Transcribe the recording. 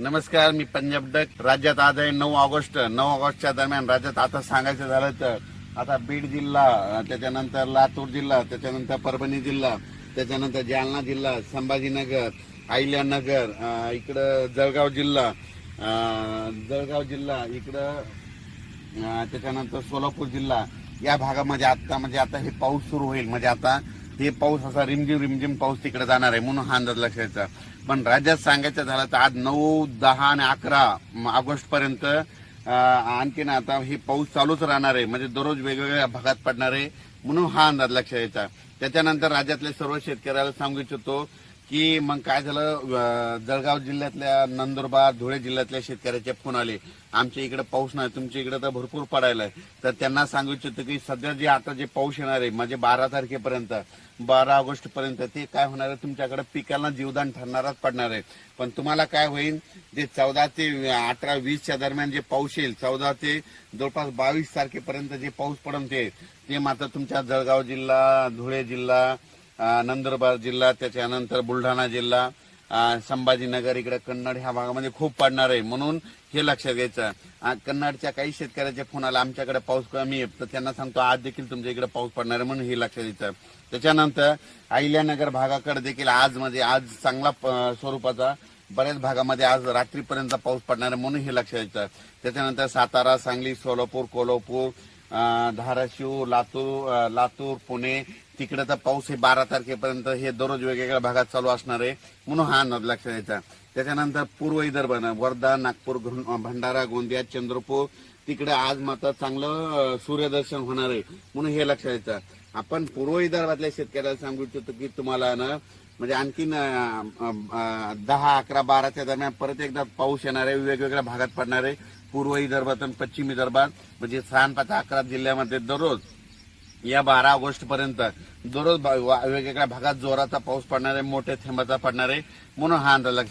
नमस्कार मी पंजाब डक. राज्यात आज आहे नऊ ऑगस्ट. नऊ ऑगस्टच्या दरम्यान राज्यात आता सांगायचं झालं तर आता बीड जिल्हा त्याच्यानंतर लातूर जिल्हा त्याच्यानंतर परभणी जिल्हा त्याच्यानंतर जालना जिल्हा संभाजीनगर अहिल्यानगर इकडं जळगाव जिल्हा जळगाव जिल्हा इकडं त्याच्यानंतर सोलापूर जिल्हा. या भागामध्ये आता म्हणजे आता हे पाऊस सुरू होईल. म्हणजे आता हे पाऊस असा रिमझिम रिमझिम पाऊस तिकडे जाणार आहे म्हणून हा अंदाज लक्षायचा पण राज्यात सांगायचं झालं तर आज नऊ दहा आणि अकरा ऑगस्ट पर्यंत आणखीन आता हे पाऊस चालूच राहणार आहे. म्हणजे दररोज वेगवेगळ्या भागात पडणार आहे म्हणून हा अंदाज लक्षात यायचा त्याच्यानंतर राज्यातल्या सर्व शेतकऱ्याला सांगू इच्छितो की मग काय झालं जळगाव जिल्ह्यातल्या नंदुरबार धुळे जिल्ह्यातल्या शेतकऱ्याचे फोन आले. आमच्या इकडे पाऊस नाही तुमच्या इकडे तर भरपूर पडायला आहे. तर त्यांना सांगू इच्छितो की सध्या जे आता जे पाऊस येणार आहे म्हणजे बारा तारखेपर्यंत बारा ऑगस्ट पर्यंत ते काय होणार आहे तुमच्याकडे पिकांना जीवदान ठरणारच पडणार आहे. पण तुम्हाला काय होईल जे चौदा ते अठरा वीसच्या दरम्यान जे पाऊस येईल चौदा ते जवळपास बावीस तारखेपर्यंत जे पाऊस पडून ते मात्र तुमच्या जळगाव जिल्हा धुळे जिल्हा नंदुरबार जिल्हा त्याच्यानंतर बुलढाणा जिल्हा संभाजीनगर इकडे कन्नड ह्या भागामध्ये खूप पडणार आहे. म्हणून हे लक्षात घ्यायचं. कन्नडच्या काही शेतकऱ्याचे फोन आला आमच्याकडे पाऊस कमी आहे तर त्यांना सांगतो आज देखील तुमच्या इकडे पाऊस पडणार आहे म्हणून हे लक्षात द्यायचं त्याच्यानंतर अहिल्यानगर भागाकडे देखील आज म्हणजे आज चांगला प- स्वरूपाचा बऱ्याच भागामध्ये आज रात्रीपर्यंत पाऊस पडणार आहे म्हणून हे लक्षात द्यायचं त्याच्यानंतर सातारा सांगली सोलापूर कोल्हापूर धाराशिव लातूर लातूर पुणे तिकडे तर पाऊस हे बारा तारखेपर्यंत हे दररोज वेगवेगळ्या भागात चालू असणार आहे. म्हणून हा अंदाज लक्षात द्यायचा त्याच्यानंतर पूर्व विदर्भ वर्धा नागपूर भंडारा गोंदिया चंद्रपूर तिकडे आज मात्र चांगलं सूर्यदर्शन होणार आहे. म्हणून हे लक्षात द्यायचं आपण पूर्व विदर्भातल्या शेतकऱ्याला सांगू इच्छितो की तुम्हाला ना म्हणजे आणखीन दहा अकरा बाराच्या दरम्यान परत एकदा पाऊस येणार आहे वेगवेगळ्या भागात पडणार आहे. पूर्व विदर्भात आणि पश्चिम विदर्भात म्हणजे सहा पाच अकरा जिल्ह्यामध्ये दररोज या बारा ऑगस्ट पर्यंत दररोज वेगवेगळ्या भागात जोराचा पाऊस पडणार आहे मोठ्या थेंबाचा पडणार आहे म्हणून हा अंदाज लक्षात